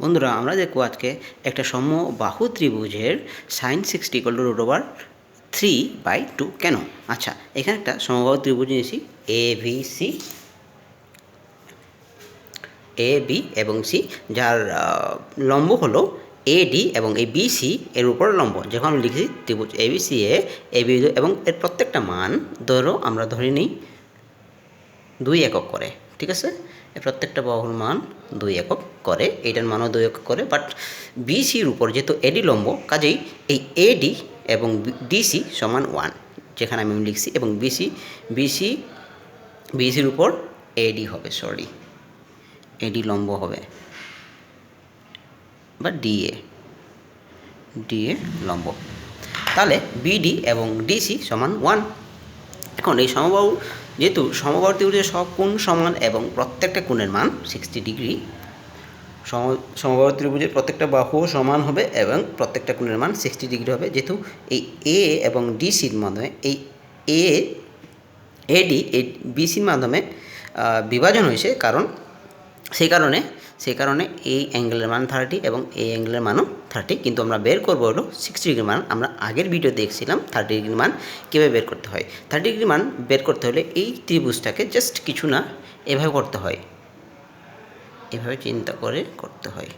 বন্ধুরা, আমরা দেখব আজকে একটা সমবাহু ত্রিভুজের sine sixty equal to root over three by two কেন? আচ্ছা এখানে একটা সমবাহু ত্রিভুজ নিয়েছি A V C A B এবং সি যার লম্ব হলো এ ডি এবং এই বি সি এর উপর লম্ব। যখন আমি লিখেছি, ত্রিভুজ A B C A A B এবং এর প্রত্যেকটা মান ধরো, আমরা ধরে নিই দুই একক করে। ঠিক আছে? প্রত্যেকটা বাহুর মান দুই একক করে, এইটার মানও দুই একক করে বাট বিসির উপর যেহেতু এডি লম্ব, কাজেই এই এডি এবং ডিসি সমান ওয়ান যেখানে আমি লিখছি, এবং বিসি বিসি বিসির উপর এডি হবে সরি এডি লম্ব হবে, বা ডিএ ডিএ লম্ব। তাহলে বিডি এবং ডিসি সমান ওয়ান এখন এই সমবাহু যেহেতু সমবাহু ত্রিভুজের সব কোণ সমান এবং প্রত্যেকটা কোণের মান সিক্সটি ডিগ্রি সম, সমবাহু ত্রিভুজের প্রত্যেকটা বাহু সমান হবে এবং প্রত্যেকটা কোণের মান সিক্সটি ডিগ্রি হবে। যেহেতু এই এ এবং ডি ডিসির মাধ্যমে, এই এ এডি এ বিসির মাধ্যমে বিভাজন হয়েছে, কারণ সেই কারণে সেই কারণে এই অ্যাঙ্গেলের মান থার্টি এবং এই অ্যাঙ্গেলের মানও থার্টি কিন্তু আমরা বের করব হলো সিক্সটি ডিগ্রি মান। আমরা আগের ভিডিও দেখছিলাম থার্টি ডিগ্রি মান কীভাবে বের করতে হয়। থার্টি ডিগ্রি মান বের করতে হলে এই ত্রিভুজটাকে জাস্ট কিছু না, এভাবে করতে হয়। এভাবে চিন্তা করে করতে হয়।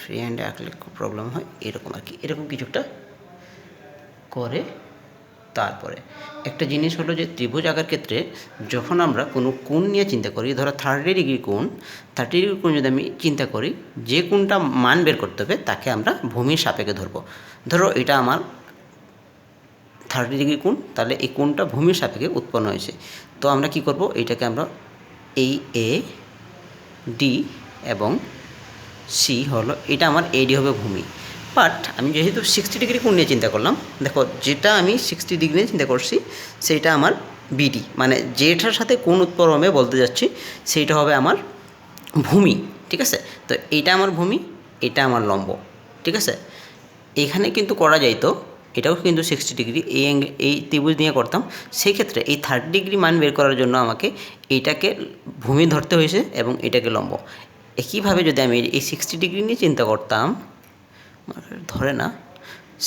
ফ্রি হ্যান্ডে আঁকলে খুব প্রবলেম হয়। এরকম আর কি। এরকম কিছুটা করে তারপরে। একটা জিনিস হলো যে ত্রিভুজ আঁকার ক্ষেত্রে যখন আমরা কোনো কোণ নিয়ে চিন্তা করি, ধরো থার্টি ডিগ্রি কোণ থার্টি ডিগ্রি কোণ যদি আমি চিন্তা করি, যে কোণটা মান বের করতে হবে তাকে আমরা ভূমির সাপেক্ষে ধরবো। ধরো এটা আমার থার্টি ডিগ্রি কোণ, তাহলে এই কোণটা ভূমির সাপেক্ষে উৎপন্ন হয়েছে। তো আমরা কি করব? এটাকে আমরা এই এ ডি এবং সি হলো, এটা আমার এডি হবে ভূমি। বাট আমি যেহেতু সিক্সটি ডিগ্রি কোণ নিয়ে চিন্তা করলাম, দেখো যেটা আমি সিক্সটি ডিগ্রি নিয়ে চিন্তা করছি, সেইটা আমার বিডি মানে যেটার সাথে কোন হবে বলতে যাচ্ছি, সেইটা হবে আমার ভূমি, ঠিক আছে? তো এইটা আমার ভূমি, এটা আমার লম্ব, ঠিক আছে? এখানে কিন্তু করা যাইতো এটাও কিন্তু সিক্সটি ডিগ্রি এই এই ত্রিভুজ নিয়ে করতাম সেই ক্ষেত্রে এই থার্টি ডিগ্রি মান বের করার জন্য আমাকে এইটাকে ভূমি ধরতে হয়েছে এবং এটাকে লম্ব। একইভাবে যদি আমি এই সিক্সটি ডিগ্রি নিয়ে চিন্তা করতাম ধরে না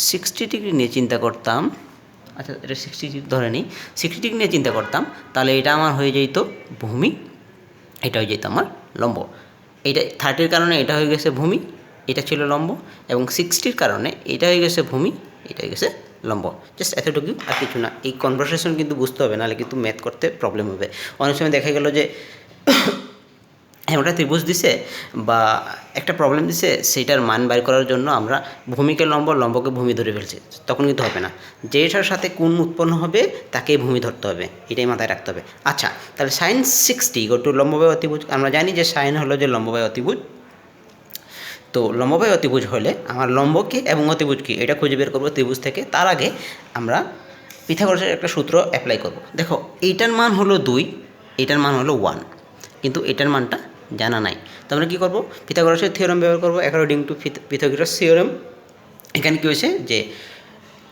সিক্সটি ডিগ্রি নিয়ে চিন্তা করতাম আচ্ছা এটা সিক্সটি ডিগ্রি ধরে নিই সিক্সটি ডিগ্রি নিয়ে চিন্তা করতাম, তাহলে এটা আমার হয়ে যেত ভূমি, এটা হয়ে যেত আমার লম্ব। এটা থার্টির কারণে এটা হয়ে গেছে ভূমি, এটা ছিল লম্ব, এবং সিক্সটির কারণে এটা হয়ে গেছে ভূমি, এটা হয়ে গেছে লম্ব। জাস্ট এতটুকু আর কিছু না। এই কনভারসেশন কিন্তু বুঝতে হবে, নাহলে কিন্তু ম্যাথ করতে প্রবলেম হবে। অনেক সময় দেখা গেল যে একটা ত্রিভুজ দিছে বা একটা প্রবলেম দিছে, সেইটার মান বাইর করার জন্য আমরা ভূমিকে লম্ব, লম্বকে ভূমি ধরে ফেলছি। তখন কিন্তু হবে না। যেটার সাথে কোন উৎপন্ন হবে, তাকেই ভূমি ধরতে হবে। এটাই মাথায় রাখতে হবে। আচ্ছা তাহলে সাইন সিক্সটি গো টু লম্ববায় অতিভুজ, আমরা জানি যে সাইন হলো যে লম্ববায় অতিভুজ। তো লম্ববায় অতিভুজ হলে আমার লম্বকে এবং অতিভুজকে এটা খুঁজে বের করব ত্রিভুজ থেকে। তার আগে আমরা পিথাগোরাসের একটা সূত্র অ্যাপ্লাই করব। দেখো, এইটার মান হলো দুই, এটার মান হলো ওয়ান কিন্তু এটার মানটা জানা নাই। তো আমরা কী করব? পিথাগোরাসের থিওরাম ব্যবহার করব অ্যাকর্ডিং টু পিথাগোরাস থিওরাম এখানে কী হয়েছে? যে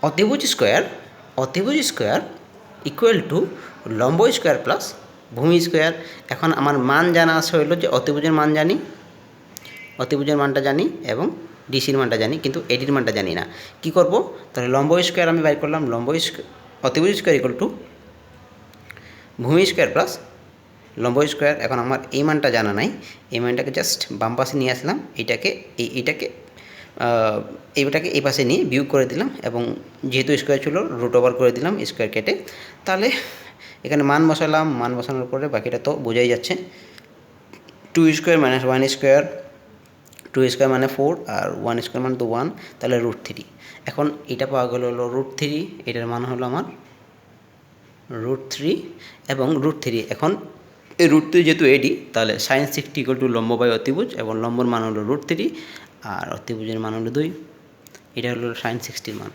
অতিভুজ স্কোয়ার অতিভুজ স্কোয়ার ইকুয়াল টু লম্ব স্কোয়ার প্লাস ভূমি স্কোয়ার এখন আমার মান জানা আছে হইল যে অতিভুজের মান জানি অতিভুজের মানটা জানি এবং ডিসির মানটা জানি, কিন্তু এডির মানটা জানি না। কি করব? তাহলে লম্ব স্কোয়ার আমি বাইর করলাম, লম্ব স্কোয়ার অতিভুজ স্কোয়ার ইকুয়াল টু ভূমি স্কোয়ার প্লাস লম্ব স্কোয়ার, এখন আমার এই মানটা জানা নাই। এই মানটাকে জাস্ট বাম পাশে নিয়ে আসলাম, এইটাকে, এই এইটাকে এইটাকে এই পাশে নিয়ে বিয়োগ করে দিলাম এবং যেহেতু স্কোয়ার ছিল রুট ওভার করে দিলাম স্কোয়ার কেটে। তাহলে এখানে মান বসালাম, মান বসানোর পরে বাকিটা তো বোঝাই যাচ্ছে। Two square minus one square two square মানে ফোর আর ওয়ান স্কোয়ার মানে তো ওয়ান তাহলে রুট থ্রি এখন এটা পাওয়া গেল হলো রুট থ্রি এটার মান হলো আমার রুট থ্রি এবং রুট থ্রি এখন এই রুট থ্রি যেহেতু এডি তাহলে সাইন্স সিক্সটি ইকুয়াল টু লম্ব বাই অতিভুজ এবং লম্বর মান হলো রুট থ্রি আর অতিভুজের মান হলো দুই। এটা হলো সাইন সিক্সটির মান।